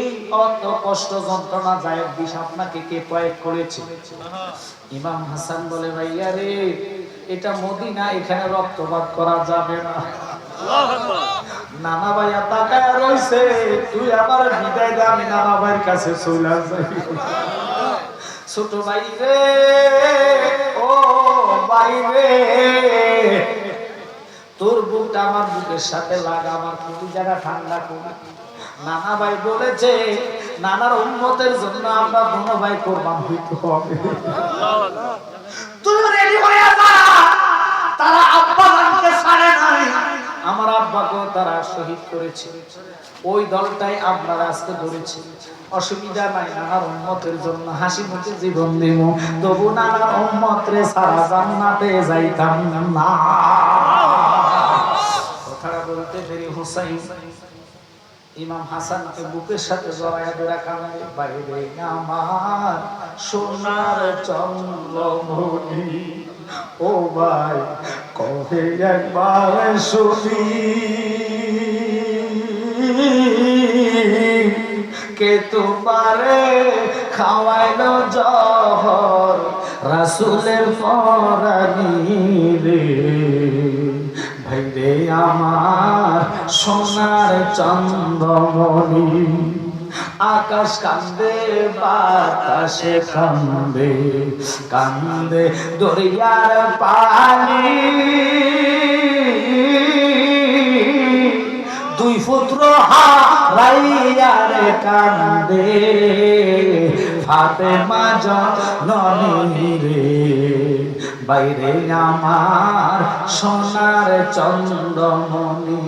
এই অত কষ্ট যন্ত্রণা যায় বিষ আপনাকে কে প্রয়োগ করেছে? ইমাম হাসান বলে, ভাইয়া রে, এটা মদিনা, এখানে রক্তপাত করা যাবে না। নানা ভাইয়া রইছে, তুই আবার বিদায় দে, আমি নানা ভাইয়ের কাছে চলে ছোট ভাই রে, ও ভাই রে, তোর বুকটা আমার বুকের সাথে লাগা, আমার কুটি জায়গা ঠান্ডা করে। নানা ভাই বলেছে, নানার উন্মতের জন্য আমরা বোনো ভাই কোরবান হইতে হবে। তুমি রেডি হয়ে তারা আব্বা ছাড়ে নাই। আমার আব্বাকেও তারা শহীদ করেছে। ওই দলটাই আপনারা আজকে ধরেছে। অসুবিধা নাই, নানার উন্মতের জন্য হাসি মুখে জীবন দিব। তবু নানার উন্মত রে সারা জান্নাতে যাইতাম না। কথাটা বলতে দেরি হুসাইন ইমাম হাসানকে বুকের সাথে জড়াইয়া ধরে কানে বাইরে আমার সোনার চন্দ্রমণি, ও ভাই, কহে একবার শুনি। কে তোমারে খাওয়াইলো জহর, রাসুলের পরানি রে? ভাইরে আমার সোনার চন্দ্রমণি। আকাশ কান্দে, বাতাসে কান্দে কান্দে দরিয়ার পানি। দুই পুত্র হারাইয়ারে কান্দে, ফাতেমা জননী রে বাইরে আমার সোনার চন্দ্রমণি।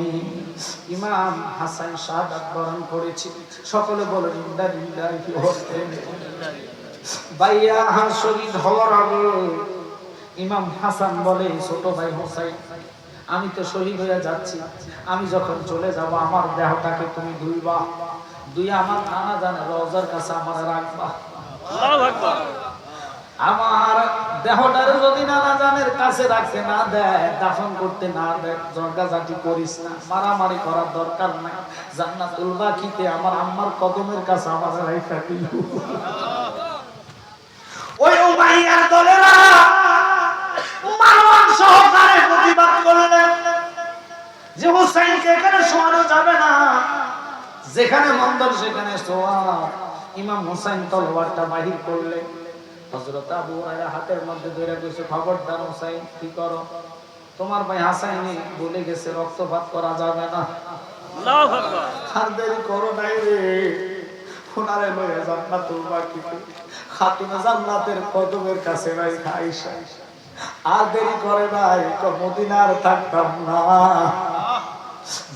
ইমাম হাসান শাহাদাত বরণ করেছি। সকলে বলেন ইন্দা বাইয়া হা হওয়ার আগে ইমাম হাসান বলে, ছোট ভাই হোসাইন, আমি তো শহীদ হয়ে যাচ্ছি। আমি যখন চলে যাব, আমার দেহটাকে তুমি ধুইবা। দুই আমার নানা জানে রোজার কাছে আমার রাখবা। আমার দেহটারে যদি নানা জানের কাছে রাখতে না দেয়, দাফন করতে না দেয় জর্গাজাটি করিস না, মারামারি করার দরকার নাই। জান্নাতুল বাকিতে আমার আম্মার কদমের কাছে আমার রাইখা দিল। ওই উমাইয়ার দলেরা মারওয়ান সহকারে প্রতিবাদ করলেন যে হুসাইনকে এখানে শোয়ানো যাবে না। যেখানে মন্দর, সেখানে শোয়া। ইমাম হুসাইন তলোয়ারটা বাহির করলে হযরত আবু হুরায়রা হাতের মধ্যে ধরে কইছে খবরদার হুসাইন কি করো? তোমার ভাই হাসাইনি বলে গেছে রক্তপাত করা যাবে না। আর দেরি করো নাই রে। ওনারে লয়ে জান্নাতুল বাকিতে খাতুনে জান্নাতের কদমের কাছে ভাই আয়েশা। আর দেরি করে নাই তো মদিনার থাকতাম না।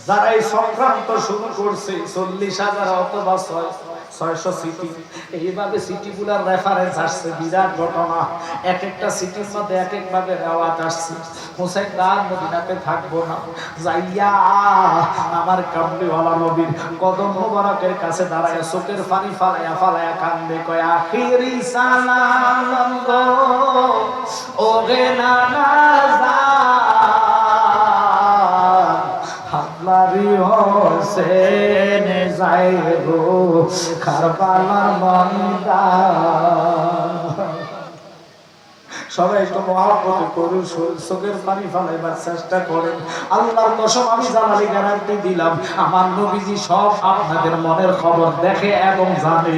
যারা এই সংক্রান্ত শুরু করছে চল্লিশ হাজার অথবা ছয়। ছয়শো সিটি। এইভাবে রেফারেন্স আসছে, বিরাট ঘটনা। এক একটা সিটির মধ্যে এক এক ভাবে রেওয়াজ আসছে। রাত মদিনাতে থাকব না। যাইয়া আমার কামলিওয়ালা নবীর কদম মোবারকের কাছে দাঁড়ায় চোখের পানি ফালাইয়া ফালাইয়া কান্দে, কয়, আখিরি সালাম গো নানা হোসেন কারবালার ময়দান সবাই একটু করুন চোখের পানি চেষ্টা করেন। আল্লাহর কসম, আমি জানালি, গ্যারান্টি দিলাম। আমার নবীজি সব আপনাদের মনের খবর দেখে এবং জানে।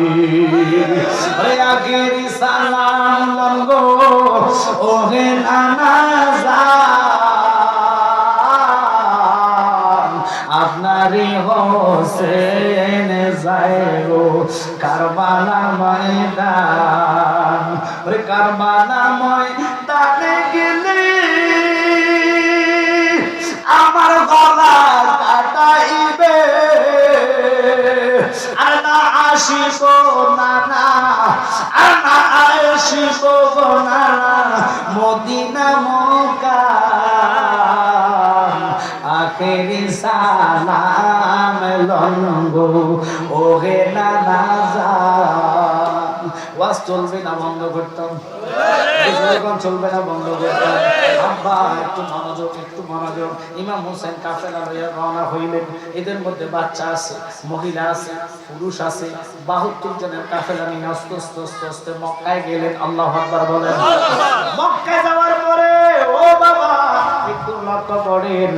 আগের সালাম গো ওহে হোসেন যাইগো কারবালা ময়দান। ওরে কারবালা ময়দানে গেলে আমার গলা কাটাইবে। আর না আসিব না আর আসিব না ওহে নানা ওয়াজ চলবে না বন্ধ করতাম। চলবে না বন্ধ করতাম। আব্বা একটু মনোযোগ একটু মনোযোগ। ইমাম হোসেন কাফেলা লইয়া রওনা হইলেন। এদের মধ্যে বাচ্চা আছে মহিলা আছে পুরুষ আছে। বাহাত্তর জনের কাফেলা নিয়ে অস্ত অস্ত অস্ত মক্কায় গেলেন আল্লাহ আকবার বলেন। মক্কায় লক্ষ্য করেন।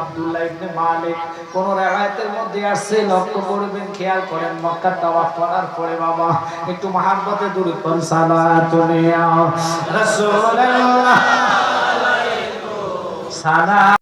আব্দুল্লাহ ইবনে মালিক কোন রেওয়ায়াতের মধ্যে আসছে, লক্ষ্য করবেন, খেয়াল করেন মক্কা তাওয়াফ করার পরে, বাবা, একটু মহাব্বতে দূরে কোন সালাতুনিয়া রাসূলুল্লাহ সালাম।